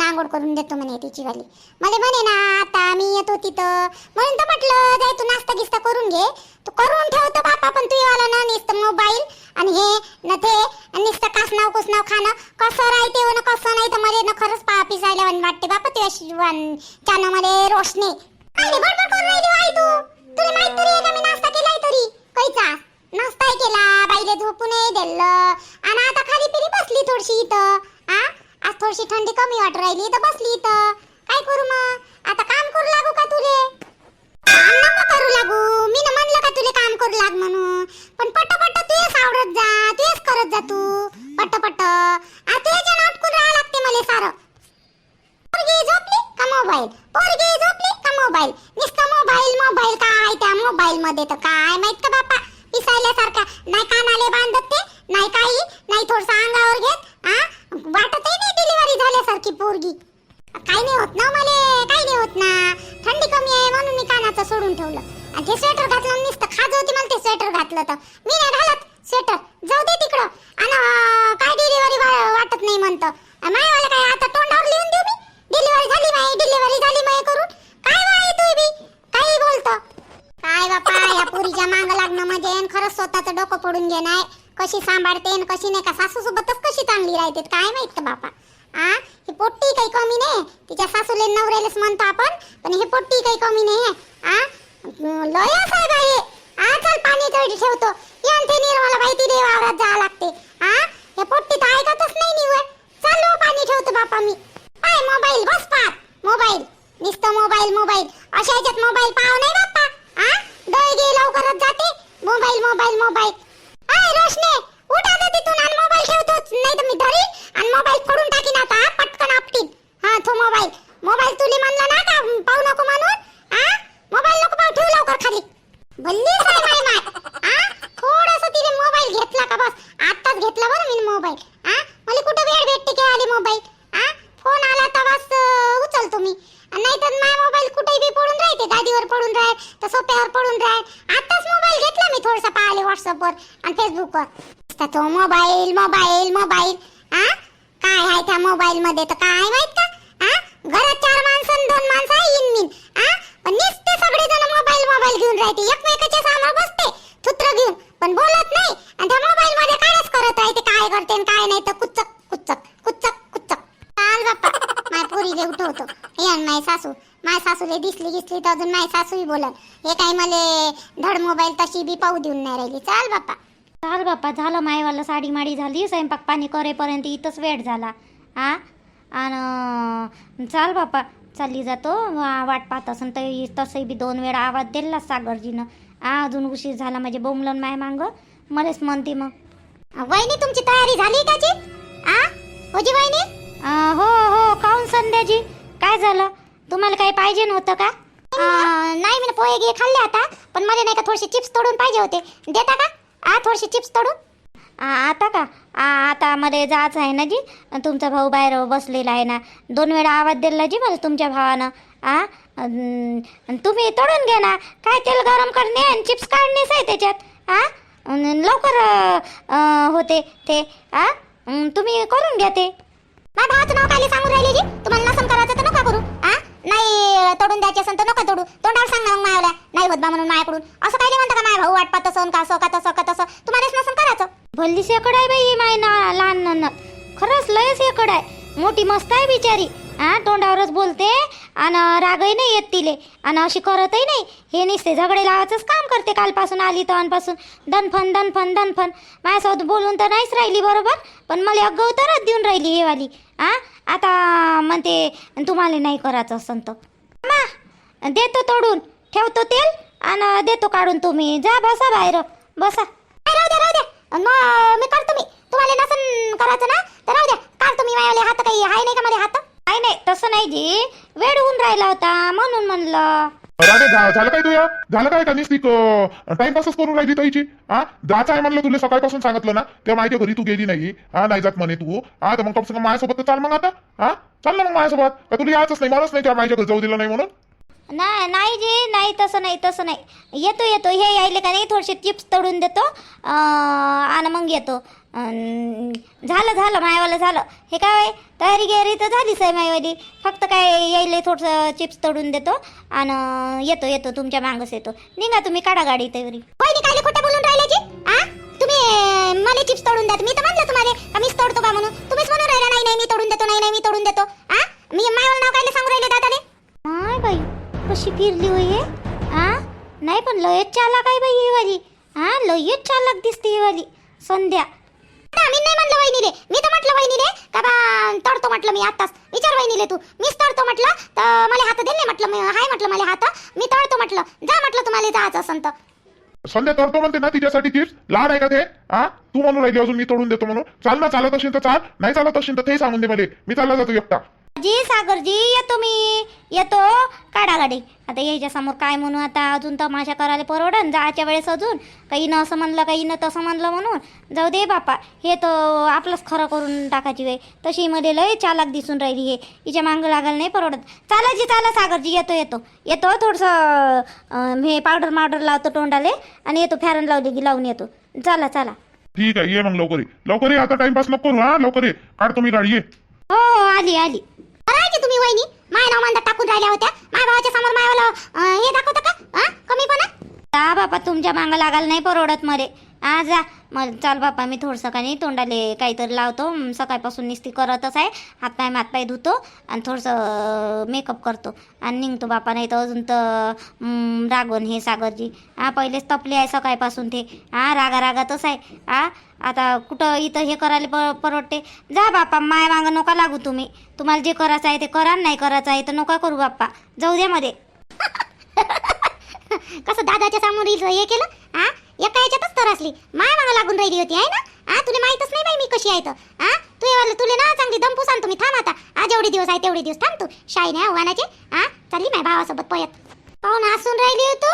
येतो आंघोळ करून देतो म्हणे तिची वाली मला म्हणे ना आता मी येतो तिथं. म्हणून तर म्हटलं जाय तू नाश्ता गिस्ता करून घे. तू करून ठेवतो बापा पण तू वाला ना नुसतं मोबाईल. आणि हे न ते आणि नुसतं कासनाव कुसनाव खाणं. कसं राहते हो ना कसं नाही तर मला ना खरंच पा पिसायला वाणी वाटते बापा तुझ्या शिवान त्यानं मला रोशनी. काय बडबड करून राहिली हो बाई तू. तुला माहीत तरी आहे का मी नाश्ता केलाय तरी? कैचा? नाश्ता केला बाईले झोपू दिलं. आणि आता खाली पिरी बसली थोडीशी इथं. थोडीशी थंडी कमी वाट राहिली तर बसली इथं. काय करू मग? आता काम करू लागू का तुले? काम नको करू लागू. मी ना म्हणलं का तुले काम करू लाग म्हणून. पण पट तुझेच आवडत जा तुझेच करत जा तू. पट आता आ तुझ्या अटकून राहा लागते मला सारं. पोरगी झोपली का मोबाईल? पोरगी झोपली का मोबाईल? नुसतं मोबाईल मोबाईल. काय त्या मोबाईल मध्ये तर काय माहीत का बापा? पिसायल्यासारखा नाही कानाले बांधत ते. लागणं खरंच स्वतःचं डोकं पडून घेणार कशी सांभाळते आणि कशी नाही का सासू सोबतच कशी चांगली राहते? काय माहीत का बापा? आ? ही पोट्टी काही कमी नाही. तिच्या सासूले नवऱ्यालाच म्हणतो आपण पण ही पोट्टी काही कमी नाही. आ? लय साहेब आहे आ चल पाणी तळी ठेवतो. यांचे निर्मला बाई तिने वावरात जावं लागते. आ? हे पोट्टी तर ऐकतच नाही निवड चल हो, पाणी ठेवतो बापा मी. काय मोबाईल बस पाहत मोबाईल. नुसतं मोबाईल मोबाईल. अशा ह्याच्यात मोबाईल पाव नाही बाप्पा आ डोळे गे लवकरच जाते मोबाईल मोबाईल. आय रोशने उठ आता तिथून आणि मोबाईल ठेवतोच. नाही तर मी धरी आणि मोबाईल फोडून टाकीन आता पटकन आपटीन. हा तो मोबाईल. मोबाईल तुले म्हणलं ना का पाहू नको म्हणून? हा मोबाईल नको पाहू ठेव लवकर खाली. बल्ली काय माय माय. हा थोडस तिने मोबाईल घेतला का बस? आताच घेतला बरं मी मोबाईल. हा मला कुठं वेळ भेटते काय आली मोबाईल? हा फोन आला तर बस उचलतो मी. नाही तर माय मोबाईल कुठेही बी पडून राहते. गादीवर पडून राहत तर सोप्यावर पडून राहत आताच मोबाईल घेतला मी थोडासा पाहिले व्हॉट्सअपवर आणि फेसबुकवर नुसता तो मोबाईल मोबाईल मोबाईल हा काय आहे त्या मोबाईल मध्ये तर काय माहीत का हा घरात चार माणसं दोन माणसं आहे इन मिन हा पण निसते सगळे जण मोबाईल मोबाईल घेऊन राहते एकमेकाच्या समोर बसते सूत्र घेऊन पण बोलत नाही आणि त्या मोबाईल मध्ये कायच करत राहते काय करते आणि काय नाही तर कुचक कुचक कुचक कुचक चाल बाप्पा पोरीले उठवतो हे आणि माय सासू. माय सासूले दिसली गिसली तर अजून माय सासूही बोलल. हे काय मले धड मोबाईल तशी बी पाहू देऊन नाही राहिली. चाल बाप्पा. चाल बाप्पा झालं मायवाला साडी माडी झाली स्वयंपाक पाणी करेपर्यंत इथंच वेळ झाला. हा आणि चाल बाप्पा. चालली जातो वा- वाट पाहत असन तर तसंही बी दोन वेळा आवाज दिला सागरजीनं. आ अजून उशीर झाला म्हणजे बोंबलन माय मांग. मलाच म्हणते मग. वहिनी तुमची तयारी झाली का जी? आ? होजी वहिनी? आ, हो हो काय झालं? तुम्हाला काही पाहिजे नव्हतं का? नाही मी पोहे घे खाल्ले आता पण मला नाही का थोडेसे चिप्स तोडून पाहिजे होते. देता का? आ थोडेसे चिप्स तोडून? आता का? आ, आता मध्ये जायचं आहे ना जी तुमचा भाऊ बाहेर बसलेला आहे ना. दोन वेळा आवाज दिला जी मला तुमच्या भावानं. आ? तुम्ही तोडून घ्या ना. काय तेल गरम करणे आणि चिप्स काढणेच आहे त्याच्यात? आ? लवकर होते ते. आ? तुम्ही करून घ्या ते. माझ्या भावाचं नाव काय सांगून राहिले जी? तुम्हाला नसन करायचं तर करू? आ? नाही तोडून द्यायची असेल तर नका तोडू. तोंडावर सांग ना मग मायाला नाही होत बा म्हणून मायाकडून. असं काही म्हणता का माय भाऊ वाट पाहत का असं का तसं का तसं? तुम्हालाच नसन करायचं? भल्लीस एकड आहे बाई माय ना लहान नन्नत खरंच लयच एकड आहे. मोठी मस्त आहे बिचारी. हा तोंडावरच बोलते. आणि रागही नाही येत तिले. आणि अशी करतही नाही. हे निसते झगडे लावायचंच काम करते. कालपासून आली तवांपासून दनफन दनफन दनफन. माझ्यासोबत बोलून तर नाहीच राहिली बरोबर? पण मला अगं तरच देऊन राहिली हे वाली. हा आता म्हणते तुम्हाला नाही करायचं असं तर. मा देतो तोडून. ठेवतो तेल आणि देतो काढून तुम्ही. जा बसा बाहेर. बसा. राहू द्या राहू द्या मी करतो मी. तुम्हाला नसन करायचं ना? तर राहू द्या काढतो मी. माझ्यावाले हात काही आहे नाही का माझे हात? नाही नाही तसं नाही जी. वेळ होऊन राहिला होता म्हणून म्हणलं. झा- झालं काय तुया झालं काय का निस्तिक टाइमपासच करून राहिली ताईची हा? जायचं आहे म्हणलं तुला सकाळपासून सांगितलं ना तेव्हा माहिती घरी तू गेली नाही हा? नाही जात म्हणे तू. हा तर मग कम माझ्यासोबत तर चाल मग आता हा? चाल ना मग माझ्यासोबत. का तुला यायचंच नाही मलाच नाही त्या माझ्या घरी जाऊ दिलं नाही म्हणून? नाही नाही जी नाही तसं नाही तसं नाही. येतो येतो हे यायले का नाही थोडेसे चिप्स तळून देतो अं, आणि मग येतो. झालं झालं मायवालं झालं. हे काय तयारी गियारी तर झालीच आहे मायवाली. फक्त काय यायले थोडंसं चिप्स तळून देतो आणि येतो येतो तुमच्या मागच येतो. निघा तुम्ही काढा गाडी तयारी वहिनी काय खोटं बोलून राहिले जी? आ? तुम्ही मला चिप्स तोडून द्या. मी तर म्हणलं तुम्हाला का मीच तोडतो का म्हणून? तुम्हीच म्हणून राहिला नाही नाही मी तोडून देतो नाही नाही मी तोडून देतो. आ? मी मायवाला नाव कायले सांगू राहिले दादाले? माय बाई कशी फिरली होय हे? आ? नाही पण लयच चालाक आहे बाई ही वाली. हा लयच चालाक दिसते ही वाली. संध्या मी नाही म्हणलं वहिनीले. मी तर म्हटलं वहिनीले का बा तडतो म्हटलं मी आताच विचार वहिनीले तू. मीच तडतो म्हटलं तर मला हात दिले म्हटलं मी हाय म्हटलं मला हात. मी तोडतो म्हटलं. जा म्हटलं तुम्हाला जायचं असं तर. संध्या तडतो म्हणते ना तिच्यासाठी तीच? लहान आहे का ते? हा तू म्हणून राहिली अजून मी तोडून देतो म्हणून. चाल ना चालत असेल तर चाल. नाही चालत असेल तर ते सांगून दे मला. मी चालला जातो एकटा. जी सागरजी येतो मी येतो काढा गाडी आता यायच्या समोर काय म्हणू आता? अजून तमाशा करायला परवडन. जायच्या वेळेस अजून. काही न असं म्हणलं काही न तसं म्हणलं म्हणून. जाऊ दे बापा. हे तर आपलंच खरं करून टाकायची वेळ. तशी मध्ये लय चालाक दिसून राहिली हे. हिच्या मागं लागायला नाही परवडत. चाला जी चाला सागरजी येतो येतो. येतो थोडंसं हे पावडर मावडर लावतो तोंडाले आणि येतो फॅरन लावली की लावून येतो. चला चला. ठीक आहे ये मग लवकर ये. लवकर ये आता टाइमपास नको करू हा. लवकर ये. काढतो मी गाडी ये. हो हो, आली आली. बरं की तुम्ही वहिनी? माय नाव मांदा टाकून राहिल्या होत्या. माय भावाच्या समोर मायाला हे दाखवता का? हा कमी पण जा बापा तुमच्या मांग लागायला नाही परवडत मध्ये आ जा. मग चल बापा मी थोडंसं का नाही तोंडाले काहीतरी लावतो. सकाळपासून निस्ती करतच आहे. हातपाय मातपाय धुतो आणि थोडंसं मेकअप करतो. आणि निघतो बापा नाही तर अजून तर रागवण हे सागरजी. हा पहिलेच तपले आहे सकाळपासून ते. हा रागा रागातच आहे. हा आता कुठं इथं हे करायला प परवडते? जा बापा माय मागं नका लागू तुम्ही. तुम्हाला जे करायचं आहे ते करा नाही करायचं आहे तर नका करू बाप्पा. जाऊ द्या मध्ये. कसं दादाच्या समोर हे केलं हा एका याच्यातच तर असली. माय मागं लागून राहिली होती आहे ना? हा तुला माहीतच नाही बाई मी कशी आहे तर हा तू वाला तुला ना चांगली दंपू सांगतो मी थांब आता. आज एवढे दिवस आहे तेवढे दिवस थांब तू. शाई नाही आव्हानाचे. हा चालली माझ्या भावासोबत पयत पाहून हसून राहिली हो तू.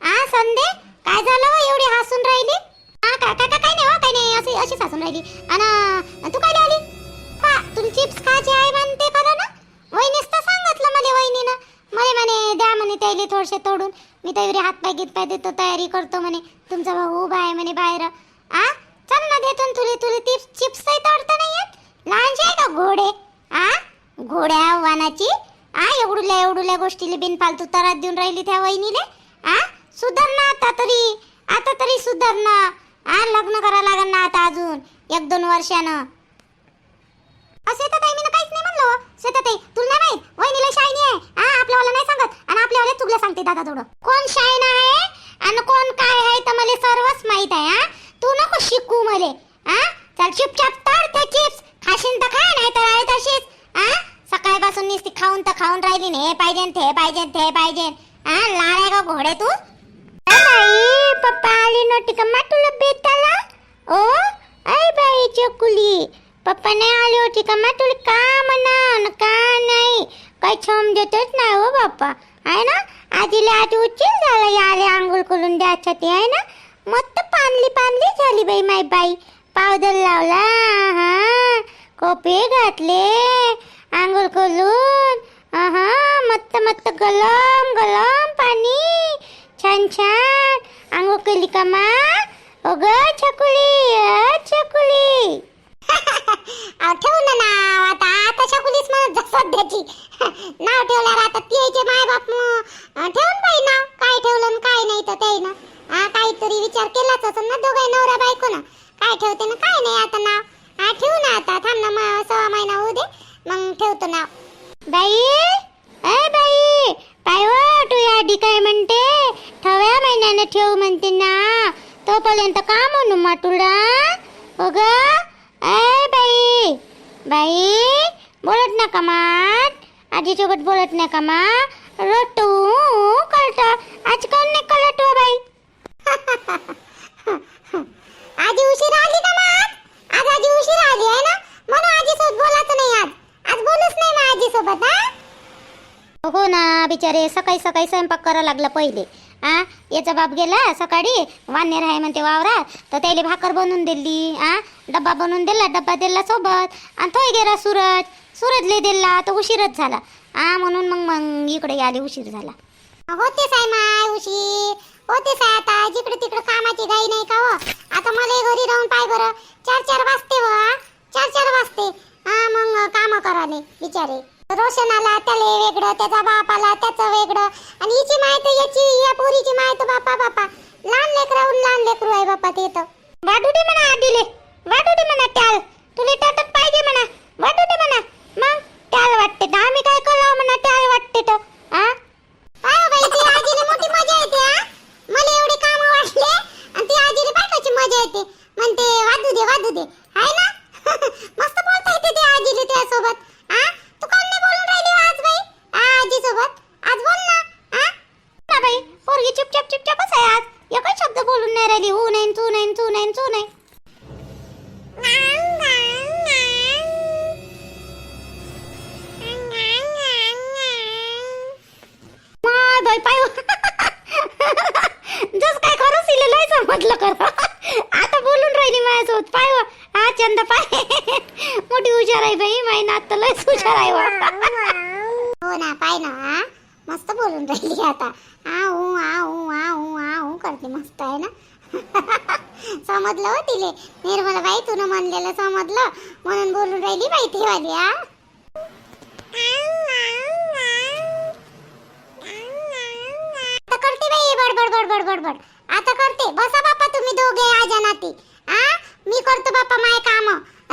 हा संदे? काय झालं हो, एवढी हसून राहिली? हा काय काय काय नाही हो काय नाही अशी अशीच हसून राहिली. आणि तू काय आली? का तुला चिप्स खायचे आहे म्हणते खरं ना? वहिनीच तर सांगितलं मला वहिनीनं. मला म्हणे द्या म्हणे त्याले थोडेसे तोडून. मी तयारी हातपाय गीतपाय देतो तयारी करतो म्हणे. तुमचा भाऊ उभा आहे म्हणे बाहेर. आ? चल ना देतो तुले तुले चिप्स चिप्स तोडता नाही येत? लहानशे आहे का घोडे? आ? घोड्या वानाची आ एवढुल्या एवढुल्या बिन बिनफालतू तरात देऊन राहिली त्या वहिनीले? आ? सुधार ना आता तरी. आता तरी सुधार ना. आ लग्न करा लागेल ना आता अजून. एक दोन वर्षानं. असे तर मी काहीच नाही म्हणलो. शेताताई तुला नाही माहीत? वहिनीला शायनी आहे. हा आपल्यावाला नाही सांगत. आणि आपल्यावाला चुकलं सांगते दादा थोडं. कोण शायन आहे आणि कोण काय आहे तर मला सर्वच माहीत आहे हा? तू नको शिकू मले हा? चल चुपचाप तर ते चिप्स. खाशीन तर खा नाही तर आहे तशीच हा? सकाळपासून नुसती खाऊन तर खाऊन राहिली ना हे पाहिजे ते पाहिजे ते पाहिजे. हा लहान आहे का घोडे तू? बाई पप्पा आली नव्हती का मा तुला भेटायला ओ आई बाई चकुली. पप्पा नाही आली होती का? मग तुला का म्हणा न का नाही. काही समजतच नाही हो बाप्पा आहे ना? आजीला आज उशीर झाला याले आंघोळ करून ते आहे ना? मस्त पानली पानली झाली बाई माय बाई. पावडर लावला हा कोपे घातले आंघोळ करून हा मस्त मस्त गलम गलम पाणी. छान छान. आंघोळ केली का मा? अग छकुली छकुली. ठेवू ना नाव. आता आता छकुलीच म्हणत जा सध्याची नाव ठेवल्यावर आता तिचे माय बाप ठेवून बाई नाव. काय ठेवलं न काय नाही तर ते ना हा काहीतरी विचार केलाच असेल ना दोघे नवरा बायको ना काय ठेवते ना काय नाही आता नाव. हा ठेवू ना आता. थांब ना मग सहा महिना होऊ दे. मग ठेवतो नाव. बाई! ए बाई! काय हो तू आधी काय म्हणते. ठव्या महिन्याने ठेवू म्हणते ना. तोपर्यंत का म्हणू मा तुला हो बाई बोलत नका मात. आजीसोबत बोलत नका मा. रटू कळत. आज कोण नाही कळत हो बाई. आजी उशीर आली का मात? आज आजी उशीर आली आहे ना? म्हणून आजी सोबत बोलायचं नाही आज. आज बोलूच नाही ना आजी सोबत हा? हो ना बिचारे सकाळी सकाळी स्वयंपाक करा लागला पहिले. आ? याचा बाप गेला सकाळी वानेर आहे म्हणते वावरात. तर त्याला भाकर बनवून दिली आ? डब्बा बनवून दिला डब्बा दिला सोबत. आणि तोय गेला सूरज सूरजले दिला तर उशीरच झाला. आ म्हणून मग मग इकडे आले उशीर झाला. होते आहे माय उशीर. होते आहे आता जिकडे तिकडे कामाची घाई नाही का हो? आता मला घरी राहून पाय बरं. चार चार वाजते हो, व चार चार वाजते. हा मग काम कराले बिचारे. रोशन आला त्याला वेगळं त्याचा बाप आला त्याचं वेगळं. आणि हिची माहिती याची या पोरीची माहिती बापा बापा. लहान लेकराहून लहान लेकरू आहे बापा ते तर. वाटू दे म्हणा आदिले. वाटू दे म्हणा त्याल तुला टाटत पाहिजे म्हणा वाटू दे म्हणा मग त्याल वाटते तर आम्ही काय करावं म्हणा त्याल वाटते तर हा काय हो बाई ती आजीला मोठी मजा येते हा मला एवढे काम वाटले आणि ती आजीला काय कशी मजा येते म्हणते वाजू दे वाजू दे हाय ना मस्त बोलता येते ते आजीला त्यासोबत हा तू काऊन नाही बोलून राहिली हो आज बाई हा आजी सोबत आज बोल ना हा ना बाई पोरगी चुपचाप चुपचापच आहे आज एकच शब्द बोलून नाही राहिली हो नाही तू नाही तू नाही तू नाही माय बाई पाय जस काय खरं सिले लय समजलं कर आता बोलून राहिली माझ्यासोबत. पाय हा चंद पाय. मोठी हुशार आहे बाई माई नात तर लयच हुशार आहे हो ना पाय ना मस्त बोलून राहिली आता. आऊ आऊ आऊ आऊ करते मस्त आहे ना. समजलं हो तिले. निर्मला बाई तू म्हणलेलं समजलं. म्हणून बोलून राहिली बाई ती वाली हा? आता करते बाई बडबड बडबड बडबड आता करते. बसा बापा तुम्ही दोघे आजा नाती. आ मी करतो बापा माय काम.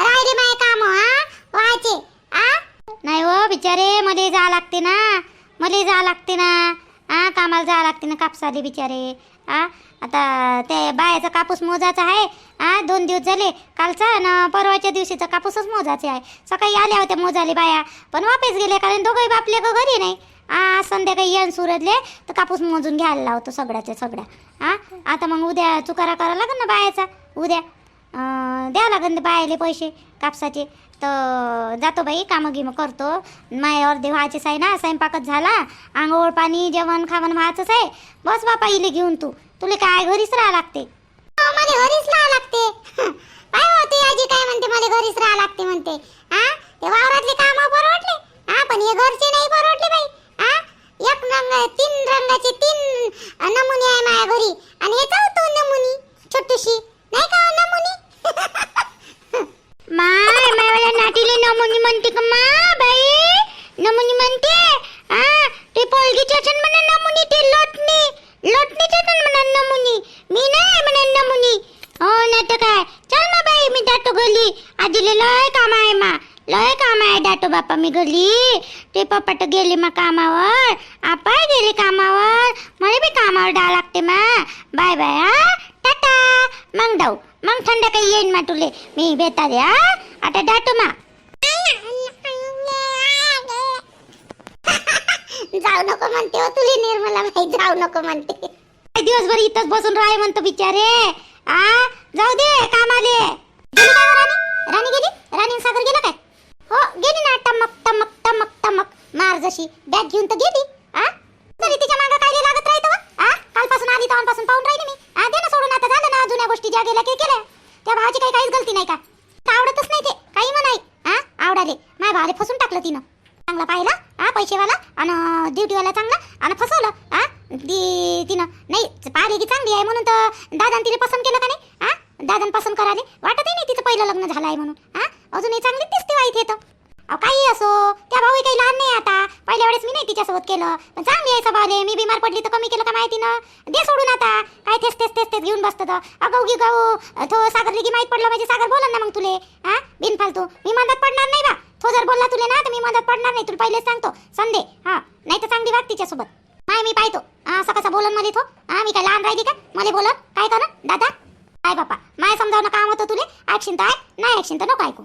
राहिले माय काम हा? वाचे आ नाही हो बिचारे मध्ये जा लागते ना. मध्ये जा लागते ना. आ कामाला जावं लागते ना कापसाले बिचारे. आ आता ते बायाचा कापूस मोजाचा आहे. आ दोन दिवस झाले कालचा ना परवाच्या दिवशीचा कापूसच मोजाचे आहे. सकाळी आल्या होत्या मोजाले बाया पण वापस गेले कारण दोघंही बापले का घरी नाही. आ संध्याकाळी येण सुरतले तर कापूस मोजून घ्यायला लावतो सगळ्याच्या सगळ्या. आ आता मग उद्या चुकारा करा लागेल ना बायाचा? उद्या. द्या लागेल बायाले पैसे कापसाचे. तर जातो बाई कामं गिमं करतो. माय अर्धे व्हायचेच आहे ना स्वयंपाकच झाला. आंघोळ पाणी जेवण खावण व्हायचंच आहे. बस बापा इले घेऊन तू. तुला काय घरीच राहा लागते. हो, मला घरीच राहा लागते. काय होते आजी काय म्हणते मला घरीच राहा लागते म्हणते. हा ते वावरातले काम परवडले? हा पण हे घरचे नाही परवडले बाई. हा एक रंग तीन रंगाचे तीन नमुने आहे माझ्या घरी. आणि हे चौथं नमुनी छोटीशी नाही का हो नमुनी माय मायवाल्या नाटीले नमुनी म्हणते का मा बाई नमुनी म्हणते हा ते पोलगीचे असन म्हणा नमुनी ते लोटणी लोटणीचे असन म्हणा नमुनी मी नाही म्हणा नमुनी हो नाही तर काय चल मा बाई मी जातो घरी आजीले लय काम आहे मा लय काम आहे जातो बापा मी घरी ते पप्पा तर गेले मा कामावर आपा गेले कामावर मला बी कामावर डा लागते मा बाय बाय हा? टाटा. मग जाऊ. मग संध्याकाळी येईन मा तुले. मी बेता दे हा? आता डाटू मा. जाऊ नको म्हणते हो तुली निर्मला बाई जाऊ नको म्हणते. काय दिवसभर इथंच बसून राहाय म्हणतो बिचारे? आ? जाऊ दे कामाले. गेली काय गं राणी? राणी गेली? राणी सागर गेला काय? हो गेली ना टमक टमक टमक टमक. मार जशी. बॅग घेऊन तर गेली. आ? तरी तिच्या मागं काय लागत राहतो आ कालपासून आली तेव्हापासून पाहून राहिली मी आ दे ना सोडून आता झालं ना जुन्या गोष्टी ज्या गेल्या ते केल्या त्या भावाची काही काहीच गलती नाही का? आवडतच नाही ते. काही म्हणाय हा? आवडाले. माझ्या भावाले फसून टाकलं तिनं. चांगला पाहिला हा पैसेवाला आणि ड्युटीवाला चांगला आणि फसवलं हा? ती तिनं. नाही पाहिली की चांगली आहे म्हणून तर दादान तिला पसंत केलं का नाही? हा? दादान पसंत कराले वाटतही नाही तिचं पहिलं लग्न झालं आहे म्हणून. हा? अजूनही चांगली दिसते वाईट येतं अहो काही असो त्या भाऊ काही लहान नाही आता पहिल्या वेळेस मी नाही तिच्यासोबत केलं. पण चांगली आहे स्वभावले मी बिमार पडली तर कमी केलं का माहिती ना? दे सोडून आता. काय तेच तेच तेच तेच घेऊन बसतं तर. गि गी गाऊ तो सागरली की माहीत पडलं म्हणजे सागर बोला ना मग तुले. हा? बिनफालतू. मी मदत पडणार नाही बा. तो जर बोलला तुले ना तर मी मदत पडणार नाही. तुला पहिलेच सांगतो. संदे. हा. नाही तर चांगली वाग तिच्यासोबत. माय मी पाहतो. असं कसं बोलन मला तो. हा मी काय लहान राहिली का? मला बोलन. काय करण दादा. काय बापा? माय समजावणं काम होतं तुले. ऐकशीन तर ऐक नाही ऐकशीन तर नको ऐकू.